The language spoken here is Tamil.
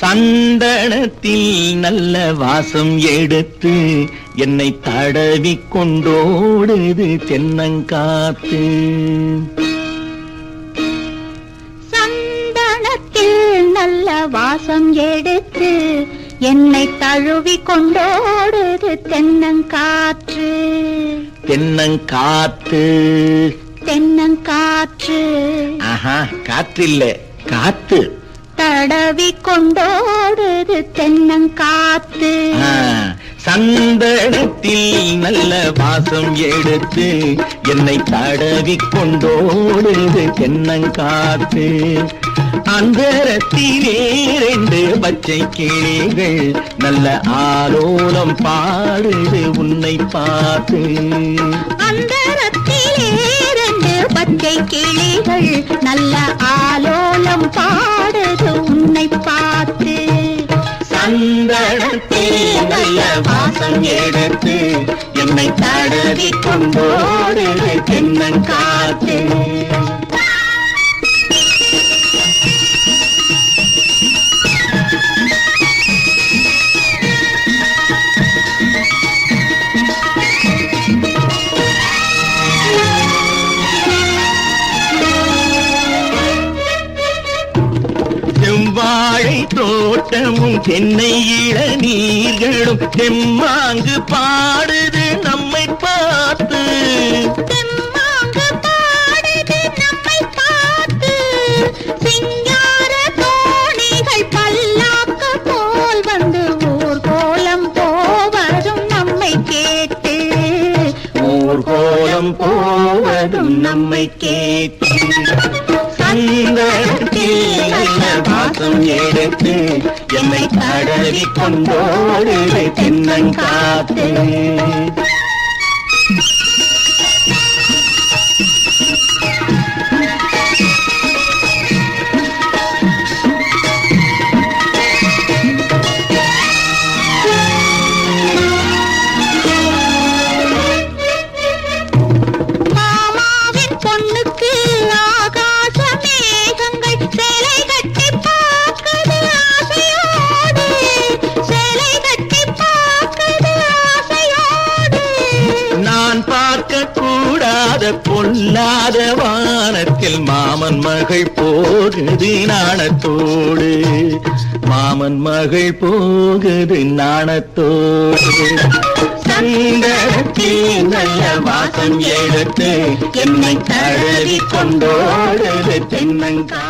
சந்தனத்தில் நல்ல வாசம் எடுத்து என்னை தடவி கொண்டோடுது தென்னங்காத்து. சந்தனத்தில் நல்ல வாசம் எடுத்து என்னை தழுவி கொண்டோடுது தென்னங்காற்று. தென்னங்காத்து. தென்னங்காற்று. ஆஹா காற்று இல்ல காத்து. தடவி கொண்டோடுது தென்னங்காத்து சந்தனத்தில் நல்ல வாசம் எடுத்து என்னை தடவி கொண்டோடுது தென்னங்காத்து அந்தரத்திலே ரெண்டு பச்சை கிளிகள் நல்ல ஆலோலம் பாடுது உன்னை பார்த்து. பச்சை கிளிகள் நல்ல ஆலோலம் பாடுது. உன்னை பார்த்து சந்தனத்தில் நல்ல வாசம் எடுத்து என்னை தடவி கொண்டோடுது தென்னங்காத்து தோட்டமும் தென்னை இளநீர்களும் தெம்மாங்கு பாடுது நம்மை பார்த்து. ஊர்கோலம் போவதும் நம்மை கேட்டு. ஊர்கோலம் வாசம் எடுத்து என்னை தடவி கொண்டோடு தென்னங்காத்து நான் பார்க்க கூடாத பொல்லாத வானத்தில் மாமன் மகள் போகுது நாணத்தோடு. மாமன் மகள் போகுது நாணத்தோடு. சந்தனத்தில் நல்ல வாசம் எடுத்து என்னை தழுவி கொண்டோடு தென்னங்கா